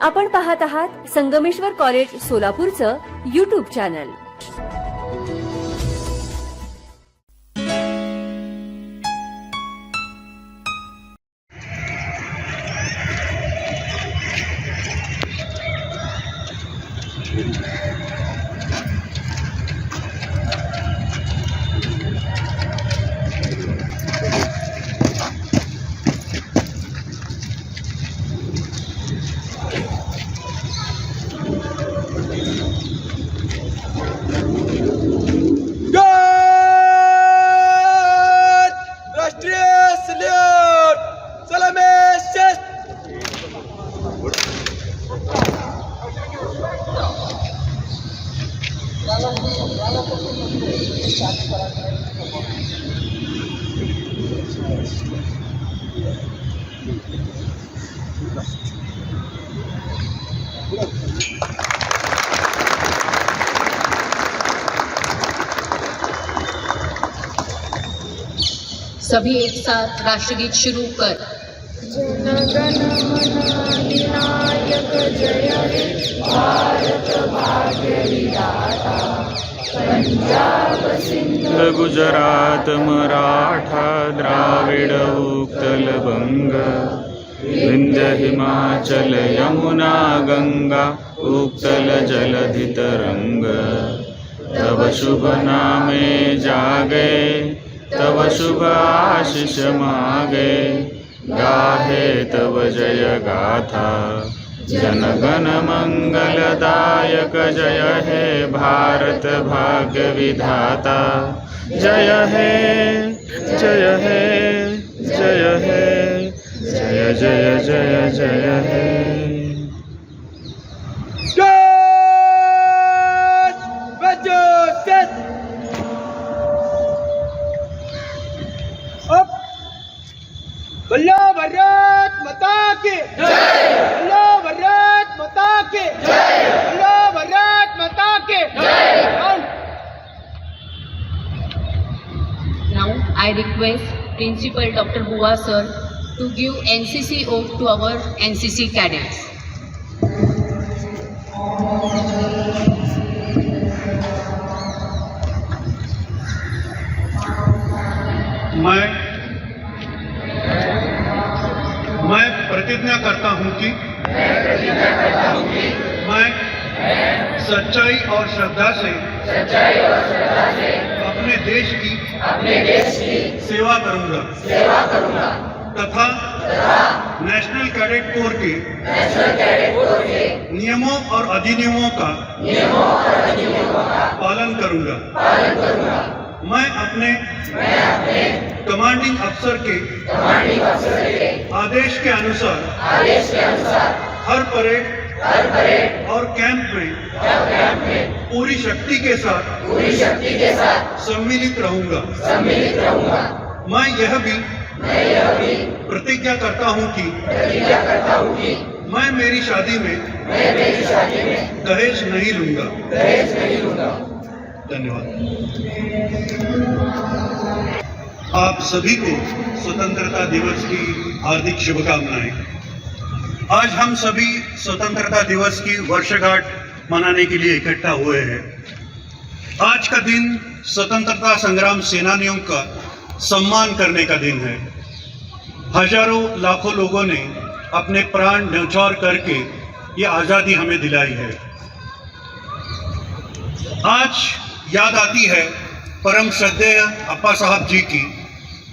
आपण पाहत आहात संगमेश्वर कॉलेज सोलापूरचं युट्यूब चॅनल सभी एक साथ राष्ट्रगीत शुरू कर। जनगण मन जय हे भारत भाग्य विधाता पंजाब सिंध गुजरात मराठा द्राविड उत्कल बंग विंध्य हिमाचल यमुना गंगा उत्कल जलधि तरंग तब शुभ नामे जागे तब शुभ आशीष मागे। गाहे तब जय गाथा जनगण मंगलदायक जय हे भारत भाग्य विधाता जय हे जय हे जय हे। जय जय जय जय हे! बल्ला भारत माता के जय Principal Dr. Bua sir to give NCC oath to our NCC cadets. मैं मैं प्रतिज्ञा करता हूँ कि मैं सच्चाई और श्रद्धा से अपने देश की सेवा करूँगा तथा नेशनल कैडेट कोर के नियमों और अधिनियमों का पालन करूँगा। मैं अपने कमांडिंग अफसर के आदेश के अनुसार हर परेड और कैंप में पूरी शक्ति के साथ पूरी शक्ति के साथ सम्मिलित रहूँगा। सम्मिलित रहूँगा। मैं यह भी प्रतिज्ञा करता हूँ कि मैं मेरी शादी में दहेज नहीं लूँगा। धन्यवाद। आप सभी को स्वतंत्रता दिवस की हार्दिक शुभकामनाएँ। आज हम सभी स्वतंत्रता दिवस की वर्षगांठ मनाने के लिए इकट्ठा हुए हैं। आज का दिन स्वतंत्रता संग्राम सेनानियों का सम्मान करने का दिन है। हज़ारों लाखों लोगों ने अपने प्राण न्यौछावर करके ये आज़ादी हमें दिलाई है। आज याद आती है परम श्रद्धेय अप्पा साहब जी की,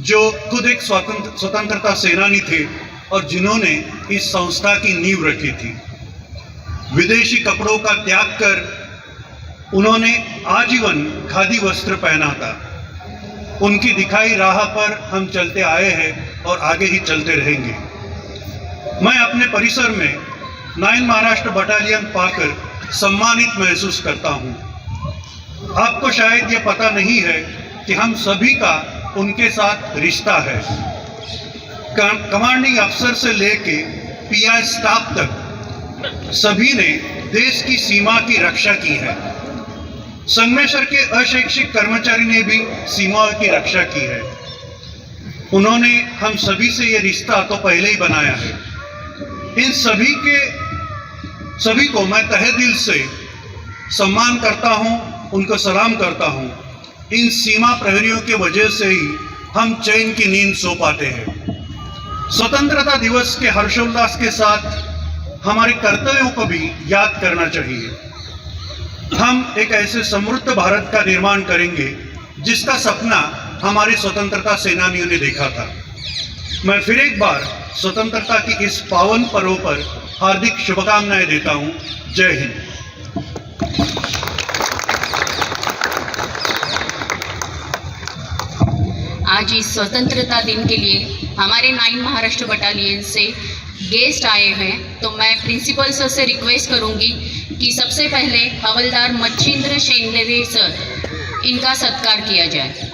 जो खुद एक स्वतंत्र, स्वतंत्रता सेनानी थे और जिन्होंने इस संस्था की नींव रखी थी। विदेशी कपड़ों का त्याग कर उन्होंने आजीवन खादी वस्त्र पहना था। उनकी दिखाई राह पर हम चलते आए हैं और आगे ही चलते रहेंगे। मैं अपने परिसर में नाइन महाराष्ट्र बटालियन पाकर सम्मानित महसूस करता हूँ। आपको शायद ये पता नहीं है कि हम सभी का उनके साथ रिश्ता है। कमांडिंग अफसर से लेके पीआई स्टाफ तक सभी ने देश की सीमा की रक्षा की है। संगमेश्वर के अशैक्षिक कर्मचारी ने भी सीमाओं की रक्षा की है। उन्होंने हम सभी से ये रिश्ता तो पहले ही बनाया है। इन सभी के, सभी को मैं तहे दिल से सम्मान करता हूँ, उनको सलाम करता हूँ। इन सीमा प्रहरियों के वजह से ही हम चैन की नींद सो पाते हैं। स्वतंत्रता दिवस के हर्षोल्लास के साथ हमारे कर्तव्यों को भी याद करना चाहिए। हम एक ऐसे समृद्ध भारत का निर्माण करेंगे, जिसका सपना हमारे स्वतंत्रता सेनानियों ने देखा था। मैं फिर एक बार स्वतंत्रता की इस पावन पर्व पर हार्दिक शुभकामनाएँ देता हूँ। जय हिंद। आज इस स्वतंत्रता दिन के लिए हमारे नाइन महाराष्ट्र बटालियन से गेस्ट आए हैं तो मैं प्रिंसिपल सर से रिक्वेस्ट करूँगी कि सबसे पहले हवलदार मच्छिंद्र शेंडरे सर इनका सत्कार किया जाए।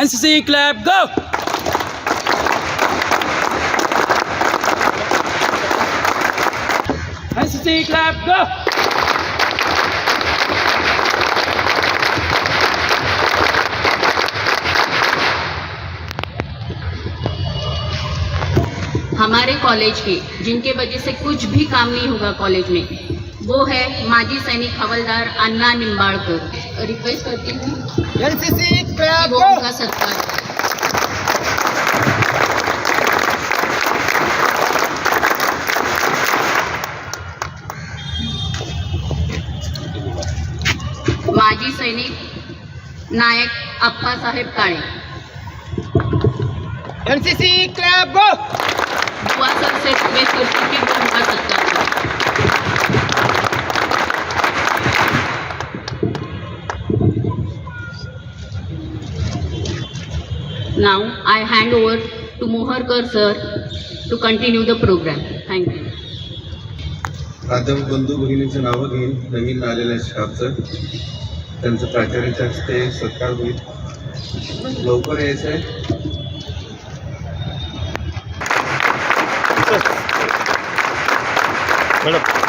NCC clap go NCC clap go college के जिनके वजह से कुछ भी काम नहीं होगा कॉलेज में। वो है माजी सैनिक हवलदार अन्ना निम्बाड़कर रिक्वेस्ट करती हूँ। उनका सत्कार। माजी सैनिक नायक आप्पासाहेब काळे। Now I hand over to Moharkar sir to continue the program. Thank you. प्राध्यापक बंधू भगिनींची नावं घेईन नवीन आलेल्या स्टाफचं त्यांचं प्राचार्याच्या हस्ते सत्कार होईल. लवकर यायचं आहे. Clap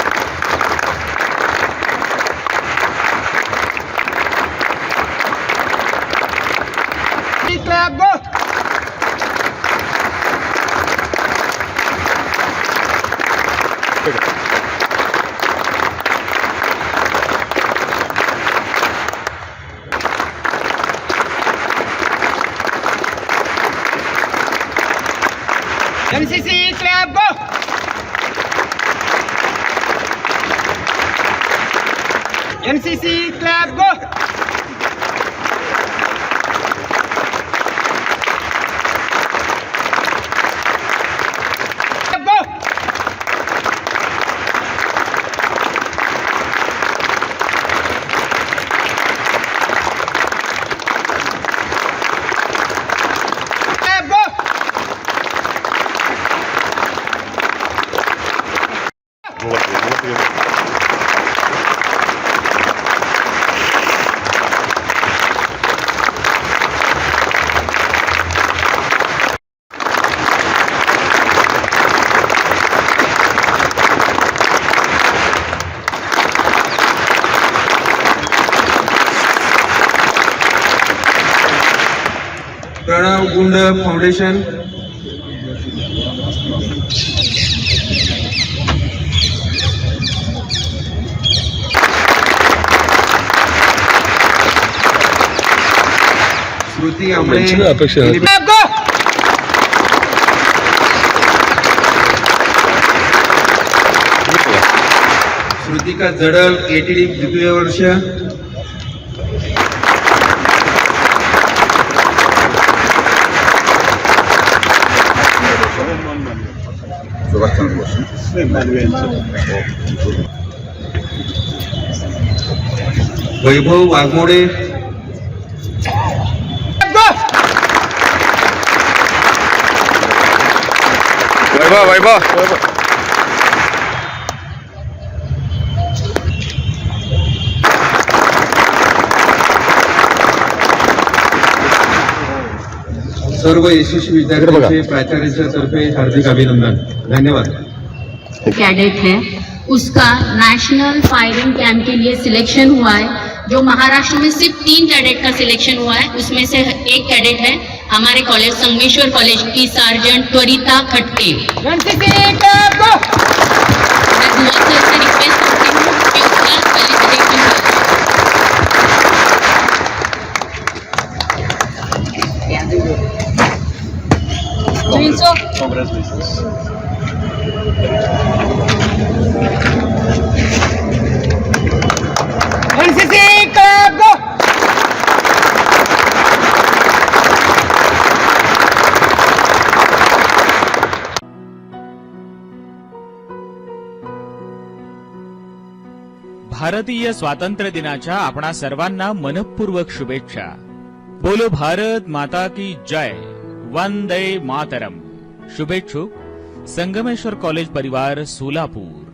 NCC clap go NCC गुंड फाउंडेशन. श्रुती आंबळे श्रुतिका जडल एटीडी द्वितीय वर्ष. Zobaczmy głośno. Województwo Łagmury. Województwo, województwo. सर्व यशस्वी विद्यार्थ्यांचे प्राचार्याच्या तर्फे हार्दिक अभिनंदन. धन्यवाद. कैडेट है। उसका नेशनल फायरिंग कैंप के लिए सिलेक्शन हुआ है। जो महाराष्ट्र में सिर्फ़ तीन कैडेट का सिलेक्शन हुआ है उसमें से एक कैडेट है हमारे कॉलेज संगमेश्वर कॉलेज की sergeant Twarita Khatke. Request NCC cap गो भारतीय स्वातंत्र्य दिनाच्या आपणा सर्वांना मनपूर्वक शुभेच्छा. बोलो भारत माता की जय. वंदे मातरम. शुभेच्छुक। संगमेश्वर कॉलेज परिवार सोलापूर।